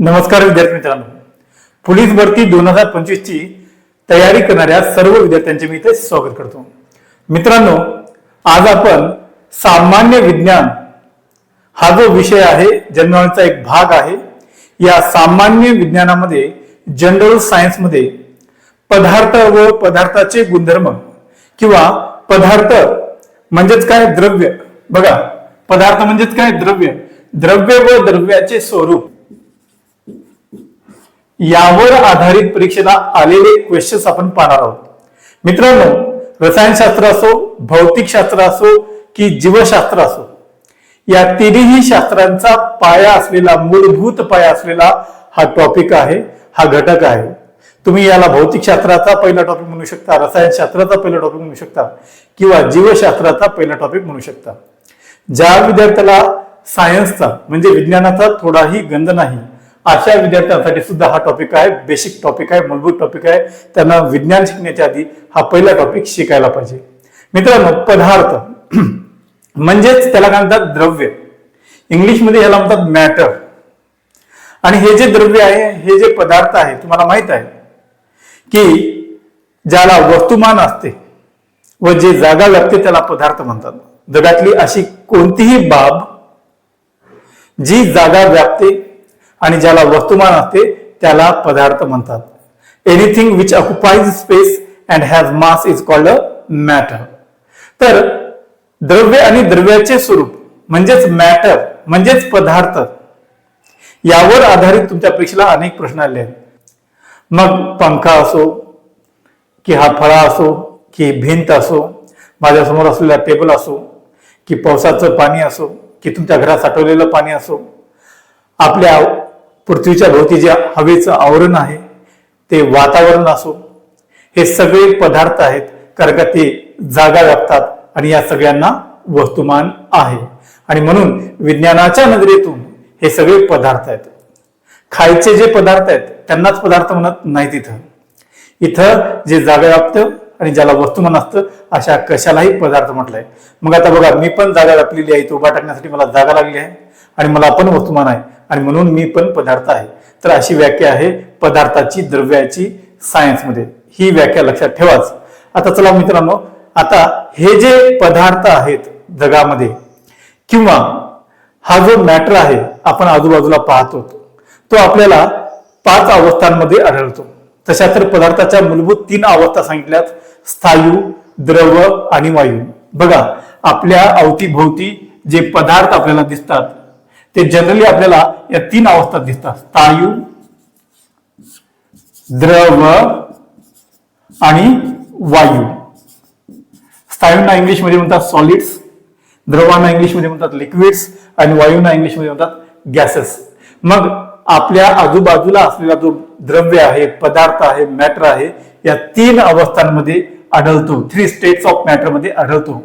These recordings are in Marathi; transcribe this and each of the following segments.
नमस्कार विद्यार्थी मित्रांनो. पोलीस भरती दोन हजार पंचवीस ची तयारी करणाऱ्या सर्व विद्यार्थ्यांचे मी इथे स्वागत करतो. मित्रांनो आज आपण सामान्य विज्ञान हा जो विषय आहे जनरलचा एक भाग आहे. या सामान्य विज्ञानामध्ये जनरल सायन्समध्ये पदार्थ व पदार्थाचे गुणधर्म किंवा पदार्थ म्हणजेच काय? द्रव्य. बघा पदार्थ म्हणजेच काय? द्रव्य. द्रव्य व द्रव्याचे स्वरूप. यावर आधारित परीक्षेला आलेले क्वेश्चन्स आपण पाहणार आहोत. मित्रांनो रसायनशास्त्र असो भौतिकशास्त्र असो की जीवशास्त्र असो या तिन्ही शास्त्रांचा पाया असलेला मूलभूत पाया असलेला हा टॉपिक आहे हा घटक आहे. तुम्ही याला भौतिकशास्त्राचा पहिला टॉपिक म्हणू शकता रसायनशास्त्राचा पहिला टॉपिक म्हणू शकता किंवा जीवशास्त्राचा पहिला टॉपिक म्हणू शकता. ज्या विद्यार्थ्याला सायन्सचा म्हणजे विज्ञानाचा थोडाही गंध नाही अशा विद्यार्थ्यांसाठी सुद्धा हा टॉपिक आहे बेसिक टॉपिक आहे मूलभूत टॉपिक आहे. त्यांना विज्ञान शिकण्याच्या आधी हा पहिला टॉपिक शिकायला पाहिजे. मित्रांनो पदार्थ. म्हणजेच त्याला काय म्हणतात? द्रव्य. इंग्लिशमध्ये याला म्हणतात मॅटर आणि हे जे द्रव्य आहे हे जे पदार्थ आहे तुम्हाला माहीत आहे की ज्याला वस्तुमान असते व जे जागा लागते त्याला पदार्थ म्हणतात. जगातली अशी कोणतीही बाब जी जागा व्यापते आणि ज्याला वस्तुमान असते त्याला पदार्थ म्हणतात. Anything which occupies space and has mass is called a matter तर द्रव्य आणि द्रव्याचे स्वरूप म्हणजेच मॅटर म्हणजेच पदार्थ यावर आधारित तुमच्या परीक्षेला अनेक प्रश्न आले आहेत. मग पंखा असो की हा फळा असो की भिंत असो माझ्यासमोर असलेला टेबल असो की पावसाचं पाणी असो की तुमच्या घरात साठवलेलं पाणी असो आपल्या पृथ्वीच्या भोवती जे हवेचं आवरण आहे ते वातावरण असो हे सगळे पदार्थ आहेत कारण का ते जागा व्यापतात आणि या सगळ्यांना वस्तुमान आहे. आणि म्हणून विज्ञानाच्या नजरेतून हे सगळे पदार्थ आहेत. खायचे जे पदार्थ आहेत त्यांनाच पदार्थ म्हणत नाही तिथं इथं जे जागा व्यापतं आणि ज्याला वस्तुमान असतं अशा कशालाही पदार्थ म्हटलंय. मग आता बघा मी पण जागा व्यापलेली आहे तो उभा टाकण्यासाठी मला जागा लागली आहे आणि मला पण वस्तुमान आहे. आणि म्हणून मी पण पदार्थ आहे. तर अशी व्याख्या आहे पदार्थाची द्रव्याची सायन्समध्ये ही व्याख्या लक्षात ठेवाच. आता चला मित्रांनो आता हे जे पदार्थ आहेत जगामध्ये किंवा हा जो मॅटर आहे आपण आजूबाजूला पाहतो तो आपल्याला पाच अवस्थांमध्ये आढळतो. तशा तर पदार्थाच्या मूलभूत तीन अवस्था सांगितल्यात स्थायू द्रव आणि वायू. बघा आपल्या अवतीभोवती जे पदार्थ आपल्याला दिसतात ते जनरली आपल्याला या तीन अवस्थात दिसतात. स्थायू द्रव आणि वायू. स्थायूंना इंग्लिशमध्ये म्हणतात सॉलिड्स द्रवांना इंग्लिशमध्ये म्हणतात लिक्विड्स आणि वायूंना इंग्लिशमध्ये म्हणतात गॅसेस मग आपल्या आजूबाजूला असलेला जो द्रव्य आहे पदार्थ आहे मॅटर आहे या तीन अवस्थांमध्ये आढळतो. थ्री स्टेट्स ऑफ मॅटरमध्ये आढळतो.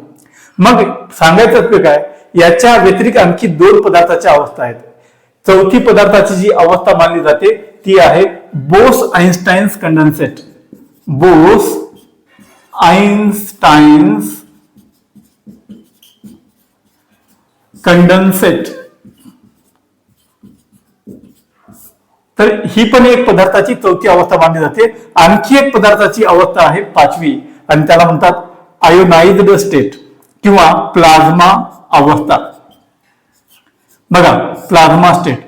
मग सांगायचं काय? याच्या व्यतिरिक्त आणखी दोन पदार्थाच्या अवस्था आहेत. चौथी पदार्थाची जी अवस्था मानली जाते ती आहे Bose Einstein's condensate. Bose Einstein's condensate. तर ही पण एक पदार्थाची चौथी अवस्था मानली जाते. आणखी एक पदार्थाची अवस्था आहे पाचवी. आणि त्याला म्हणतात आयोनाइज्ड स्टेट. किंवा प्लाझ्मा अवस्था. बघा प्लाझ्मा स्टेट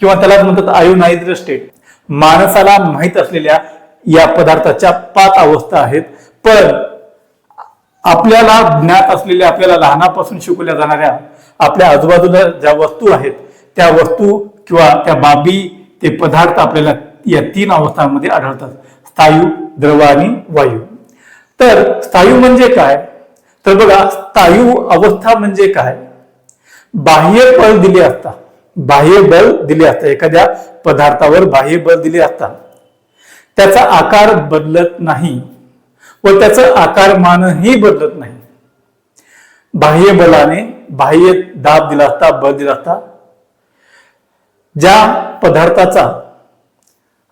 किंवा त्याला म्हणतात आयोनाइज्ड स्टेट माणसाला माहीत असलेल्या या पदार्थाच्या पाच अवस्था आहेत. पण आपल्याला ज्ञात असलेल्या आपल्याला लहानापासून शिकवल्या जाणाऱ्या आपल्या आजूबाजूला ज्या वस्तू आहेत त्या वस्तू किंवा त्या बाबी ते पदार्थ आपल्याला या तीन अवस्थांमध्ये आढळतात. स्थायू द्रव आणि वायू. तर स्थायू म्हणजे काय? तर बघा स्थायू अवस्था म्हणजे काय? बाह्य बल दिले असता. बाह्य बल दिले असता. एखाद्या पदार्थावर बाह्य बल दिले असता. त्याचा आकार बदलत नाही व त्याचं आकारमानही बदलत नाही. बाह्य बलाने बाह्य दाब दिला असता बल दिला असता. ज्या पदार्थाचा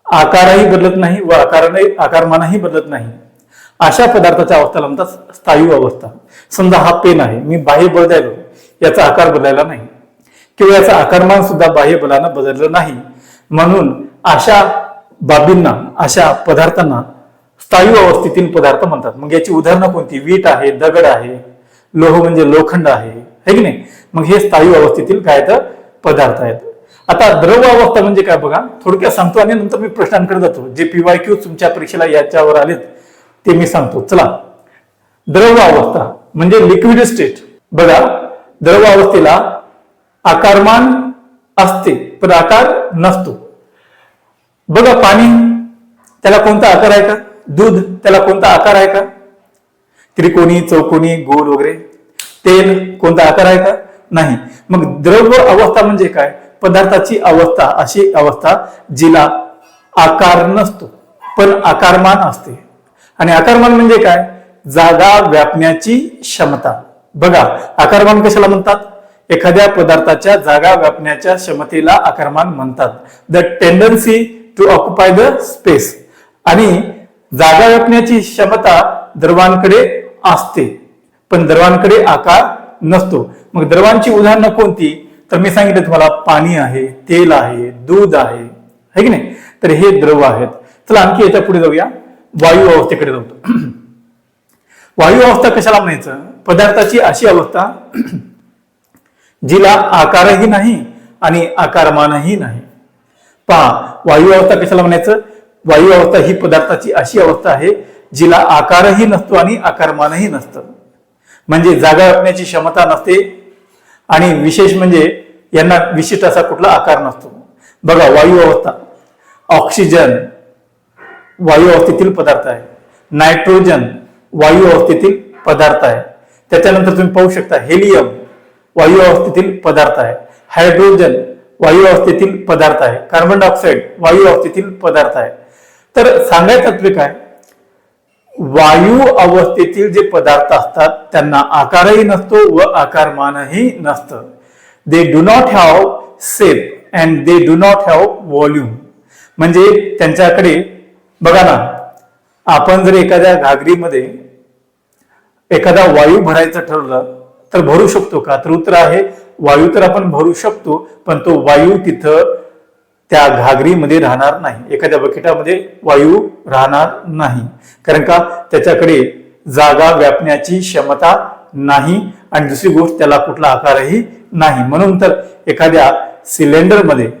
आकारही बदलत नाही व आकाराने आकारमानही बदलत नाही. अशा पदार्थाच्या अवस्थेला म्हणतात स्थायू अवस्था. समजा हा पेन आहे मी बाह्य बळ द्यायलो याचा आकार बदलायला नाही. किंवा याचा आकारमान सुद्धा बाह्य बलानं बदललं नाही. म्हणून अशा बाबींना अशा पदार्थांना स्थायू अवस्थेतील पदार्थ म्हणतात. मग याची उदाहरणं कोणती? वीट आहे दगड आहे लोह म्हणजे लोखंड आहे. है की नाही? मग हे स्थायू अवस्थेतील काय तर पदार्थ आहेत. आता द्रव अवस्था म्हणजे काय बघा? थोडक्यात सांगतो आणि नंतर मी प्रश्नांकडे जातो. जे पीवाय क्यू तुमच्या परीक्षेला याच्यावर आलेत. ते मी सांगतो. चला. द्रव अवस्था म्हणजे लिक्विड स्टेट बघा द्रव अवस्थेला आकारमान असते पण आकार नसतो. बघा पाणी त्याला कोणता आकार आहे का? दूध त्याला कोणता आकार आहे का? त्रिकोणी चौकोनी गोल वगैरे. तेल कोणता आकार आहे का? नाही. मग द्रव अवस्था म्हणजे काय? पदार्थाची अवस्था अशी अवस्था जिला आकार नसतो पण आकारमान असते. आणि आकारमान म्हणजे काय? जागा व्यापण्याची क्षमता. बघा आकारमान कशाला म्हणतात? एखाद्या पदार्थाच्या जागा व्यापण्याच्या क्षमतेला आकारमान म्हणतात. The tendency to occupy the space आणि जागा व्यापण्याची क्षमता द्रवांकडे असते. पण द्रवांकडे आकार नसतो. मग द्रवांची उदाहरणं कोणती? तर मी सांगितलं तुम्हाला पाणी आहे तेल आहे दूध आहे. है की नाही? तर हे द्रव आहेत. चला आणखी याच्यापुढे जाऊया. वायू अवस्थेकडे जातो वायू अवस्था कशाला म्हणायचं? पदार्थाची अशी अवस्था जिला आकारही नाही आणि आकारमानही नाही. पहा वायू अवस्था कशाला म्हणायचं? वायू अवस्था ही पदार्थाची अशी अवस्था आहे जिला आकारही नसतो आणि आकारमानही नसतं. म्हणजे जागा व्यापण्याची क्षमता नसते आणि विशेष म्हणजे यांना विशिष्ट असा कुठला आकार नसतो. बघा वायू अवस्था ऑक्सिजन वायू अवस्थेतील पदार्थ आहे. नायट्रोजन वायू अवस्थेतील पदार्थ आहे. त्याच्यानंतर तुम्ही पाहू शकता हेलियम वायू अवस्थेतील पदार्थ आहे. हायड्रोजन वायू अवस्थेतील पदार्थ आहे. कार्बन डायऑक्साईड वायू अवस्थेतील पदार्थ आहे. तर सांगायचं तत्व काय वायू अवस्थेतील जे पदार्थ असतात त्यांना आकारही नसतो व आकारमानही नसतं. They do not have shape and they do not have volume म्हणजे त्यांच्याकडे बघा ना आपण जर एखाद्या घागरीमध्ये एखादा वायू भरायचं ठरवलं तर भरू शकतो का? तर उत्तर आहे वायू तर आपण भरू शकतो पण तो वायू तिथं त्या घागरीमध्ये राहणार नाही. एखाद्या बकेटामध्ये वायू राहणार नाही. कारण का? त्याच्याकडे जागा व्यापण्याची क्षमता नाही आणि दुसरी गोष्ट त्याला कुठला आकारही नाही. म्हणून तर एखाद्या सिलेंडरमध्ये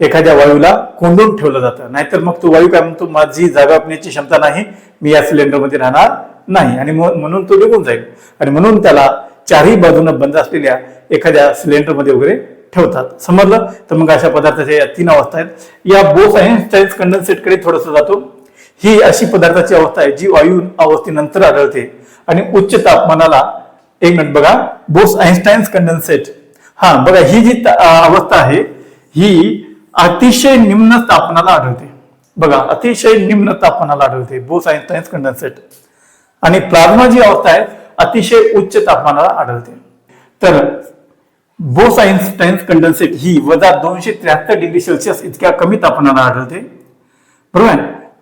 एखाद्या वायूला कोंडून ठेवलं जातं. नाहीतर मग तो वायू काय म्हणतो माझी जागा आपण्याची क्षमता नाही मी या सिलेंडरमध्ये राहणार नाही. आणि म्हणून तो निघून जाईल. आणि म्हणून त्याला चारही बाजूनं बंद असलेल्या एखाद्या सिलेंडरमध्ये वगैरे ठेवतात. समजलं? तर मग अशा पदार्थाच्या या तीन अवस्था आहेत. या बोस आयन्स्टाईन्स कंडन्सेटकडे थोडस जातो. ही अशी पदार्थाची अवस्था आहे जी वायू अवस्थेनंतर आढळते. आणि उच्च तापमानाला एक मिनिट बघा बोस आइन्स्टाईन्स कंडन्सेट. हा बघा ही जी अवस्था आहे ही अतिशय निम्न तापमानाला आढळते. बघा अतिशय निम्न तापमानाला आढळते. बोस आइन्स्टाईन्स कंडन्सेट आणि प्लाझ्मा जी अवस्था आहे अतिशय उच्च तापमानाला आढळते. तर बोस आइन्स्टाईन्स कंडन्सेट ही वजा दोनशे त्र्याहत्तर डिग्री सेल्सिअस इतक्या कमी तापमानाला आढळते. बरोबर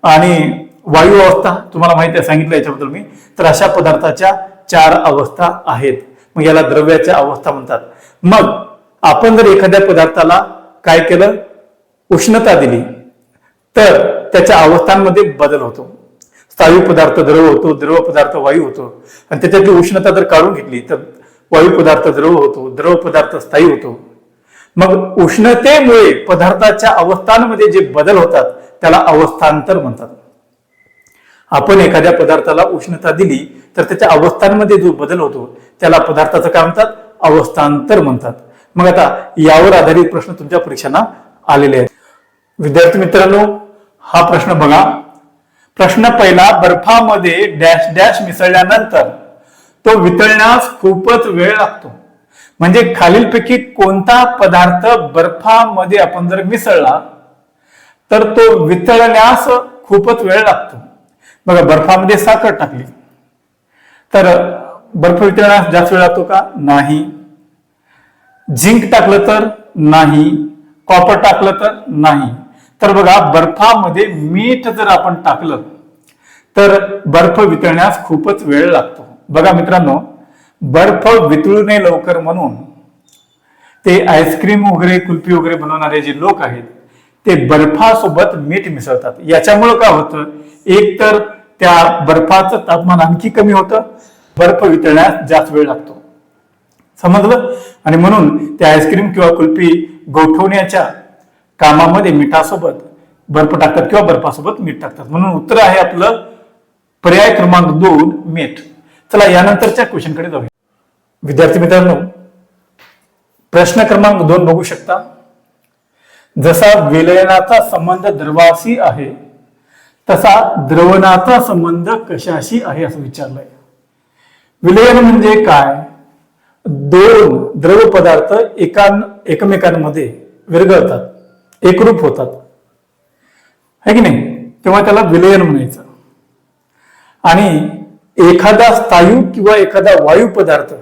आणि वायू अवस्था तुम्हाला माहिती आहे सांगितलं याच्याबद्दल मी. तर अशा पदार्थाच्या चार अवस्था आहेत. मग याला द्रव्याच्या अवस्था म्हणतात. मग आपण जर एखाद्या पदार्थाला काय केलं? उष्णता दिली तर त्याच्या अवस्थांमध्ये बदल होतो. स्थायू पदार्थ द्रव होतो द्रव पदार्थ वायू होतो. आणि त्याच्यातली उष्णता जर काढून घेतली तर वायू पदार्थ द्रव होतो द्रव पदार्थ स्थायी होतो. मग उष्णतेमुळे पदार्थाच्या अवस्थांमध्ये जे बदल होतात त्याला अवस्थांतर म्हणतात. आपण एखाद्या पदार्थाला उष्णता दिली तर त्याच्या अवस्थांमध्ये जो बदल होतो त्याला पदार्थाचं काय म्हणतात? अवस्थांतर म्हणतात. मग आता यावर आधारित प्रश्न तुमच्या परीक्षांना आलेले आहेत. विद्यार्थी मित्रांनो हा प्रश्न बघा. प्रश्न पहिला बर्फामध्ये डॅश डॅश मिसळल्यानंतर तो वितळण्यास खूपच वेळ लागतो. म्हणजे खालीलपैकी कोणता पदार्थ बर्फामध्ये आपण जर मिसळला तर तो वितळण्यास खूपच वेळ लागतो. बघा बर्फामध्ये साखर टाकली. तर बर्फ वितळण्यास जास्त वेळ लागतो का? नाही. झिंक टाकलं तर नाही. कॉपर टाकलं तर नाही. तर बघा बर्फामध्ये मीठ जर आपण टाकलं तर बर्फ वितळण्यास खूपच वेळ लागतो. बघा मित्रांनो बर्फ वितळू नये लवकर म्हणून ते आईस्क्रीम वगैरे कुल्फी वगैरे बनवणारे जे लोक आहेत ते बर्फासोबत मीठ मिसळतात. याच्यामुळं काय होतं? एक तर त्या बर्फाचं तापमान आणखी कमी होतं बर्फ वितळण्यास जास्त वेळ लागतो. समजलं? आणि म्हणून ते आईस्क्रीम किंवा कुल्फी गोठवण्याच्या कामामध्ये मिठासोबत बर्फ टाकतात किंवा बर्फासोबत मीठ टाकतात. म्हणून उत्तर आहे आपलं पर्याय क्रमांक दोन मीठ. चला यानंतरच्या क्वेश्चनकडे जाऊया. विद्यार्थी मित्रांनो प्रश्न क्रमांक दोन बघू शकता. जसा विलयनाचा संबंध द्रवाशी आहे तसा द्रवणाचा संबंध कशाशी आहे असं विचारलंय. विलयन म्हणजे काय? दोन द्रव पदार्थ एका एकमेकांमध्ये विरघळतात. एकरूप होतात. है की नाही? तेव्हा त्याला विलयन म्हणायचं. आणि एखादा स्थायू किंवा एखादा वायू पदार्थ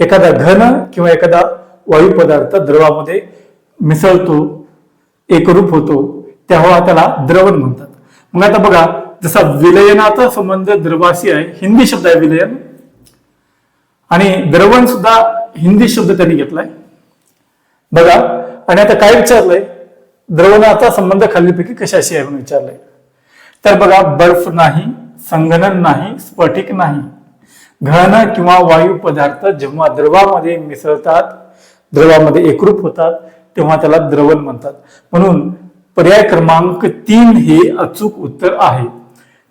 एखादा घन किंवा एखादा वायू पदार्थ द्रवामध्ये मिसळतो एकरूप होतो तेव्हा त्याला द्रवण म्हणतात. मग आता बघा जसा विलयनाचा संबंध द्रवाशी आहे हिंदी शब्द आहे विलयन. आणि द्रवण सुद्धा हिंदी शब्द त्यांनी घेतलाय. बघा आणि आता काय विचारलंय? द्रवणाचा संबंध खालीलपैकी कशाशी आहे म्हणून विचारलंय. तर बघा बर्फ नाही संगणन नाही स्फटिक नाही. घन किंवा वायू पदार्थ जेव्हा द्रवामध्ये मिसळतात द्रवामध्ये एकरूप होतात तेव्हा त्याला द्रवण म्हणतात. म्हणून पर्याय क्रमांक तीन हे अचूक उत्तर आहे.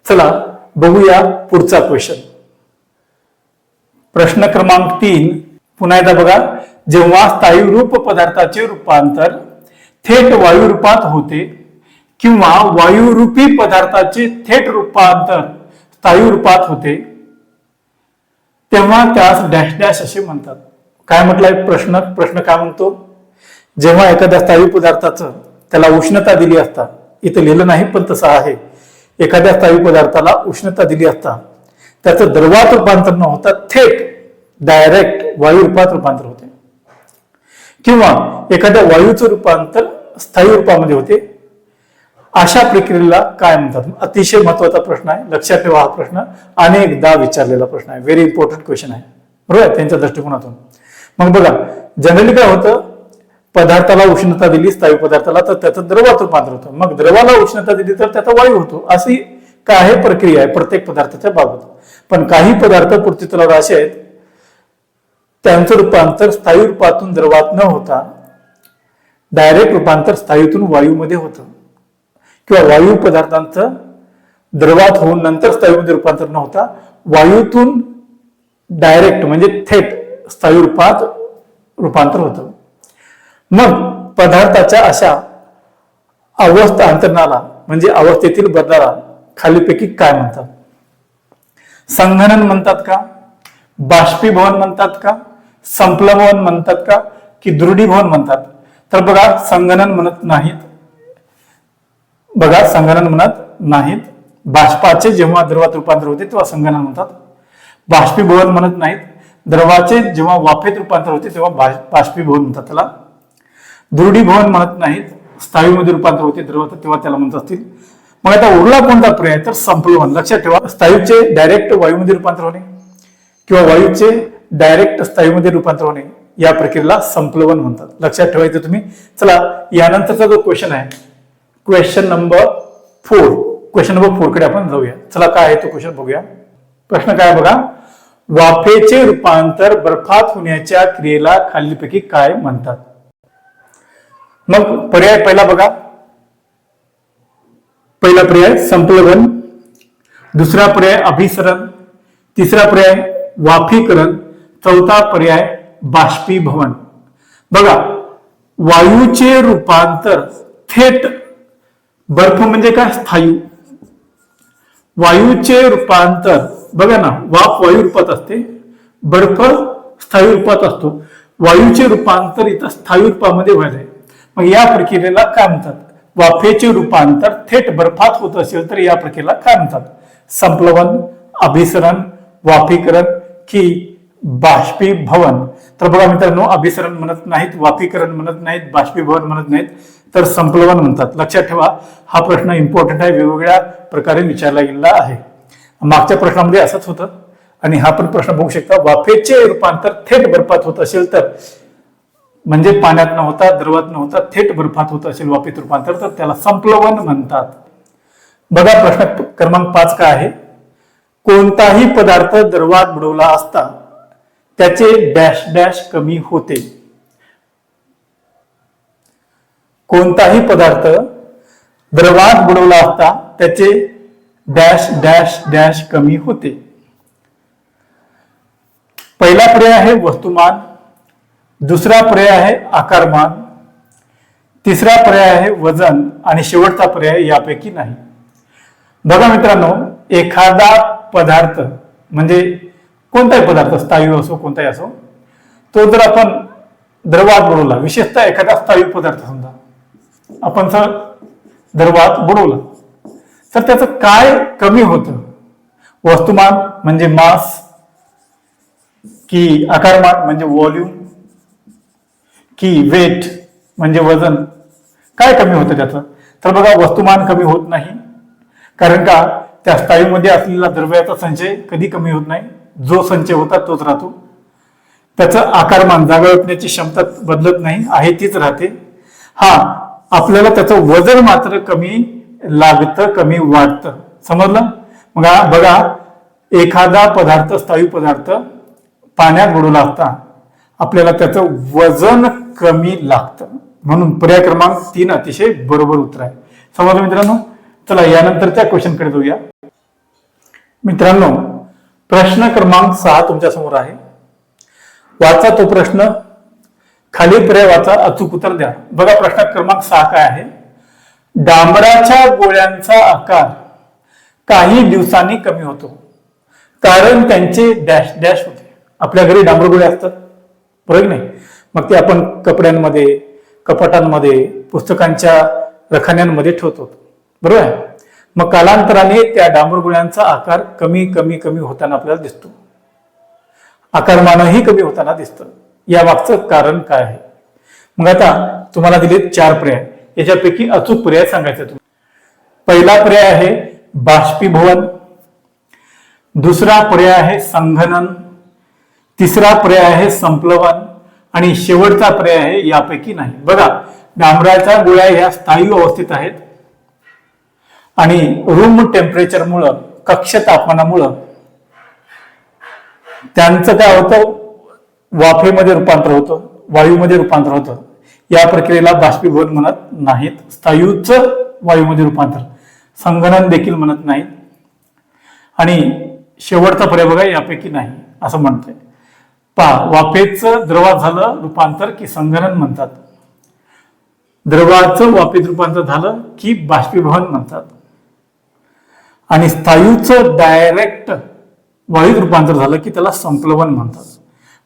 चला बघूया पुढचा क्वेश्चन प्रश्न क्रमांक तीन पुन्हा एकदा बघा. जेव्हा स्थायी रूप पदार्थाचे रूपांतर थेट वायू रूपात होते किंवा वायुरूपी पदार्थाचे थेट रूपांतर स्थायू रूपात होते. तेव्हा त्यास डॅश डॅश असे म्हणतात. काय म्हटलंय प्रश्न? प्रश्न काय म्हणतो? जेव्हा एखाद्या स्थायू पदार्थाचं त्याला उष्णता दिली असता इथं लिहिलं नाही पण तसं आहे. एखाद्या स्थायू पदार्थाला उष्णता दिली असता त्याचं द्रवात रूपांतर न होता थेट डायरेक्ट वायू रूपात रूपांतर होते. किंवा एखाद्या वायूचं रूपांतर स्थायी रूपामध्ये होते. अशा प्रक्रियेला काय म्हणतात? अतिशय महत्त्वाचा प्रश्न आहे. लक्षात ठेवा हा प्रश्न. अनेकदा विचारलेला प्रश्न आहे. व्हेरी इम्पॉर्टंट क्वेश्चन आहे. बरोबर आहे? त्यांच्या दृष्टिकोनातून. मग बघा जनरली काय होतं? पदार्थाला उष्णता दिली स्थायू पदार्थाला तर त्याचं द्रवात रूपांतर होतं. मग द्रवाला उष्णता दिली तर त्याचा वायू होतो. अशी काय प्रक्रिया आहे. प्रत्येक पदार्थाच्या बाबत पण काही पदार्थ पृथ्वीतलावर असे आहेत त्यांचं रूपांतर स्थायू रूपातून द्रवात न होता डायरेक्ट रूपांतर स्थायूतून वायूमध्ये होतं. किंवा वायू पदार्थांचं द्रवात होऊन नंतर स्थायूमध्ये रूपांतर न होता वायूतून डायरेक्ट म्हणजे थेट स्थायू रूपात रूपांतर होतं. मग पदार्थाच्या अशा अवस्था अंतरणाला म्हणजे अवस्थेतील बदलाला खालीपैकी काय म्हणतात? संघनन म्हणतात का? बाष्पीभवन म्हणतात का? संप्लभवन म्हणतात का? की दृढीभवन म्हणतात? तर बघा संगणन म्हणत नाहीत. बघा संगणन म्हणत नाहीत. बाष्पाचे जेव्हा द्रवात रूपांतर होते तेव्हा संगणन म्हणतात. बाष्पीभवन म्हणत नाहीत. द्रवाचे जेव्हा वाफेत रूपांतर होते तेव्हा बाष्पीभवन म्हणतात त्याला. दृढीभवन म्हणत नाहीत. स्थायूमध्ये रूपांतर होते द्रवात तेव्हा त्याला म्हणत असतील. मग आता उरला कोणता पर्याय? तर संप्लवन लक्षात ठेवा स्थायूचे डायरेक्ट वायूमध्ये रूपांतर होणे किंवा वायूचे डायरेक्ट स्थायूमध्ये रूपांतर होणे. या प्रक्रियेला संप्लवन म्हणतात. लक्षात ठेवायचं तुम्ही. चला यानंतरचा जो क्वेश्चन आहे question number four question number फोरकडे आपण जाऊया. चला काय आहे तो क्वेश्चन बघूया. प्रश्न काय बघा? वाफेचे रूपांतर बर्फात होण्याच्या क्रियेला खालीलपैकी काय म्हणतात? मग पर्याय पहिला बघा. पहिला पर्याय संप्लवन. दुसरा पर्याय अभिसरण. तिसरा पर्याय वाफीकरण. चौथा पर्याय बाष्पीभवन. बघा वायूचे रूपांतर थेट बर्फ म्हणजे काय? स्थायू. वायूचे रूपांतर बघा ना वाफ वायू रूपात असते बर्फ स्थायू रूपात असतो. वायूचे रूपांतर इथं स्थायू रूपामध्ये व्हायचंय मग या प्रक्रियेला काय म्हणतात? वाफेचे रूपांतर थेट बर्फात होत असेल तर या प्रक्रियेला काय म्हणतात? संप्लवन अभिसरण वाफीकरण की बाष्पीभवन. तर बघा मित्रांनो अभिसरण म्हणत नाहीत वाफीकरण म्हणत नाहीत बाष्पीभवन म्हणत नाहीत तर संप्लवन म्हणतात. लक्षात ठेवा हा प्रश्न इम्पॉर्टंट आहे वेगवेगळ्या प्रकारे विचारला गेलेला आहे. मागच्या प्रश्नामध्ये असंच होतं आणि हा पण प्रश्न बघू शकता वाफेचे रूपांतर थेट बर्फात होत असेल तर म्हणजे पाण्यात न होता द्रवात न होता थेट बर्फात होत असेल वाफेत रूपांतर तर त्याला संप्लवन म्हणतात. बघा प्रश्न क्रमांक पाच काय आहे? कोणताही पदार्थ द्रवात बुडवला असता त्याचे डॅश डॅश कमी होते. कोणताही पदार्थ द्रवात बुडवला असता त्याचे डॅश डॅश डॅश कमी होते. पहिला पर्याय आहे वस्तुमान दुसरा पर्याय आहे आकारमान तिसरा पर्याय आहे वजन आणि शेवटचा पर्याय यापैकी नाही. बघा मित्रांनो एखादा पदार्थ म्हणजे कोणताही पदार्थ स्थायू असो कोणताही असो तो जर आपण द्रवात बुडवला विशेषतः एखादा स्थायू पदार्थ समजा आपण सर द्रवात बुडवला तर त्याचं काय कमी होतं? वस्तुमान म्हणजे मास की आकारमान म्हणजे व्हॉल्यूम की वेट म्हणजे वजन? काय कमी होतं त्याचं? तर बघा वस्तुमान कमी होत नाही कारण का? त्या स्थायूमध्ये असलेला द्रव्याचा संचय कधी कमी होत नाही? जो संचय होता तोच राहतो. त्याचं आकारमान जागा विकण्याची क्षमता बदलत नाही आहे तीच राहते. हा आपल्याला त्याचं वजन मात्र कमी लागतं कमी वाढतं. समजलं? मग बघा एखादा पदार्थ स्थायू पदार्थ पाण्यात बुडवला असता आपल्याला त्याचं वजन कमी लागतं. म्हणून पर्याय क्रमांक तीन अतिशय बरोबर उत्तर आहे. समजलं मित्रांनो? चला यानंतरच्या क्वेश्चनकडे जाऊया. मित्रांनो प्रश्न क्रमांक सहा तुमच्यासमोर आहे. वाचा तो प्रश्न. खाली पर्याय वाचा अचूक उत्तर द्या. बघा प्रश्न क्रमांक सहा काय आहे. डांबराच्या गोळ्यांचा आकार काही दिवसांनी कमी होतो. कारण त्यांचे डॅश डॅश होते. आपल्या घरी डांबर गोळे असतात. बरोबर नाही? मग ते आपण कपड्यांमध्ये कपाटांमध्ये पुस्तकांच्या रखान्यांमध्ये ठेवतो. बरोबर आहे? मग कालांतराने त्या डांबरगुळ्यांचा आकार कमी कमी कमी होताना आपल्याला दिसतो. आकारमानही कमी होताना दिसतं. यामागचं कारण काय आहे? मग आता तुम्हाला दिले चार पर्याय. याच्यापैकी अचूक पर्याय सांगायचा तुम्ही पहिला पर्याय आहे बाष्पीभवन. दुसरा पर्याय आहे संघनन. तिसरा पर्याय आहे संप्लवन. आणि शेवटचा पर्याय आहे यापैकी नाही. बघा डांबराच्या गोळ्या ह्या स्थायू अवस्थेत आहेत. आणि रूम टेम्परेचरमुळं कक्ष तापमानामुळं त्यांचं काय होतं? वाफेमध्ये रूपांतर होतं वायूमध्ये रूपांतर होतं. या प्रक्रियेला बाष्पीभवन म्हणत नाहीत. स्थायूच वायूमध्ये रूपांतर. संगणन देखील म्हणत नाहीत. आणि शेवटचा पर्याय बघा यापैकी नाही असं म्हणतंय. पहा वाफेचं द्रवात झालं रूपांतर की संगणन म्हणतात. द्रवाचं वाफेत रूपांतर झालं की बाष्पीभवन म्हणतात. आणि स्थायूचं डायरेक्ट वायूत रूपांतर झालं की त्याला संप्लवन म्हणतात.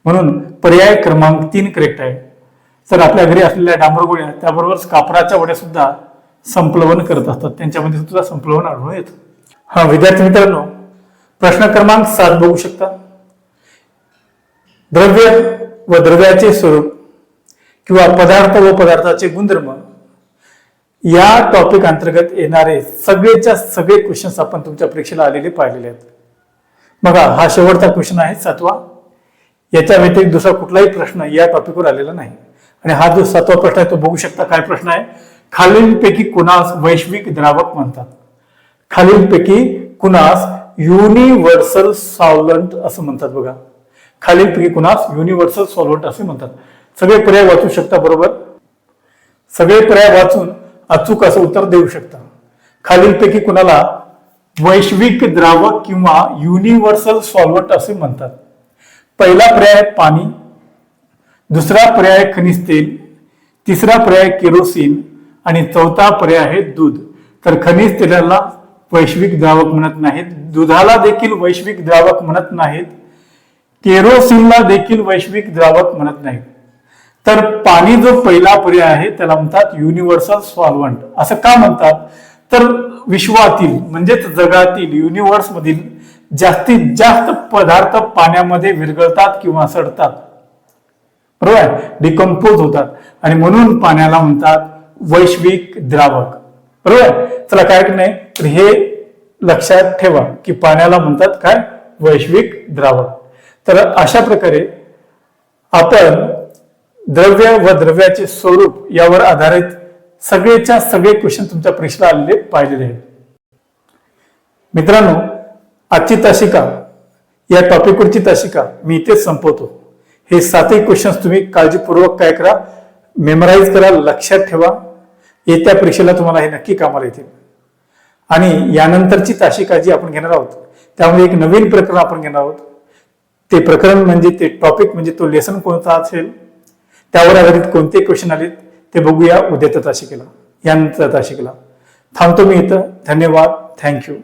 म्हणून पर्याय क्रमांक तीन करेक्ट आहे. तर आपल्या घरी असलेल्या डांबरगोळ्या त्याबरोबरच कापडाच्या वड्या सुद्धा संप्लवन करत असतात. त्यांच्यामध्ये सुद्धा संप्लवन आढळून येतं. हा विद्यार्थी मित्रांनो प्रश्न क्रमांक सात बघू शकता. द्रव्य व द्रव्याचे स्वरूप किंवा पदार्थ व पदार्थाचे गुणधर्म या टॉपिक अंतर्गत येणारे सगळेच्या सगळे क्वेश्चन्स आपण तुमच्या परीक्षेला आलेले पाहिलेले आहेत. बघा हा शेवटचा क्वेश्चन आहे सातवा. याच्या व्यतिरिक्त दुसरा कुठलाही प्रश्न या टॉपिकवर आलेला नाही. आणि हा जो सातवा प्रश्न आहे तो बघू शकता काय प्रश्न आहे. खालीलपैकी कुणास वैश्विक द्रावक म्हणतात? खालीलपैकी कुणास युनिव्हर्सल सॉल्वंट असं म्हणतात बघा. खालीलपैकी कुणास युनिव्हर्सल सॉल्वंट असे म्हणतात. सगळे पर्याय वाचू शकता बरोबर? सगळे पर्याय वाचून अचूक असं उत्तर देऊ शकता. खालीलपैकी कुणाला वैश्विक द्रावक किंवा युनिव्हर्सल सॉल्वट असे म्हणतात. पहिला पर्याय पाणी दुसरा पर्याय खनिज तेल तिसरा पर्याय केरोसिन आणि चौथा पर्याय आहे दूध. तर खनिज तेलाला वैश्विक द्रावक म्हणत नाहीत. दुधाला देखील वैश्विक द्रावक म्हणत नाहीत. केरोसिनला देखील वैश्विक द्रावक म्हणत नाहीत. तर पाणी जो पहिला पर्याय आहे त्याला म्हणतात युनिव्हर्सल सॉल्वंट असं का म्हणतात? तर विश्वातील म्हणजेच जगातील युनिव्हर्स मधील जास्तीत जास्त पदार्थ पाण्यामध्ये विरघळतात किंवा सडतात. बरोबर डिकम्पोज होतात. आणि म्हणून पाण्याला म्हणतात वैश्विक द्रावक. बरोबर चला काय की नाही? तर हे लक्षात ठेवा की पाण्याला म्हणतात काय? वैश्विक द्रावक. तर अशा प्रकारे आपण द्रव्य व द्रव्याचे स्वरूप यावर आधारित सगळेच्या सगळे क्वेश्चन तुमच्या परीक्षेला आलेले पाहिलेले आहेत. मित्रांनो आजची तासिका या टॉपिकवरची तासिका मी इथेच संपवतो. हे सातही क्वेश्चन्स तुम्ही काळजीपूर्वक काय करा मेमराईज करा लक्षात ठेवा. येत्या परीक्षेला तुम्हाला हे नक्की कामाला येतील. आणि यानंतरची तासिका जी आपण घेणार आहोत त्यामध्ये एक नवीन प्रकरण आपण घेणार आहोत. ते प्रकरण म्हणजे ते टॉपिक म्हणजे तो लेसन कोणता असेल? त्यावर आधारित कोणते क्वेश्चन आलेत ते बघूया. उद्या तथा शिकला यानंतर तासिकेला थांबतो मी इथं. धन्यवाद. थँक्यू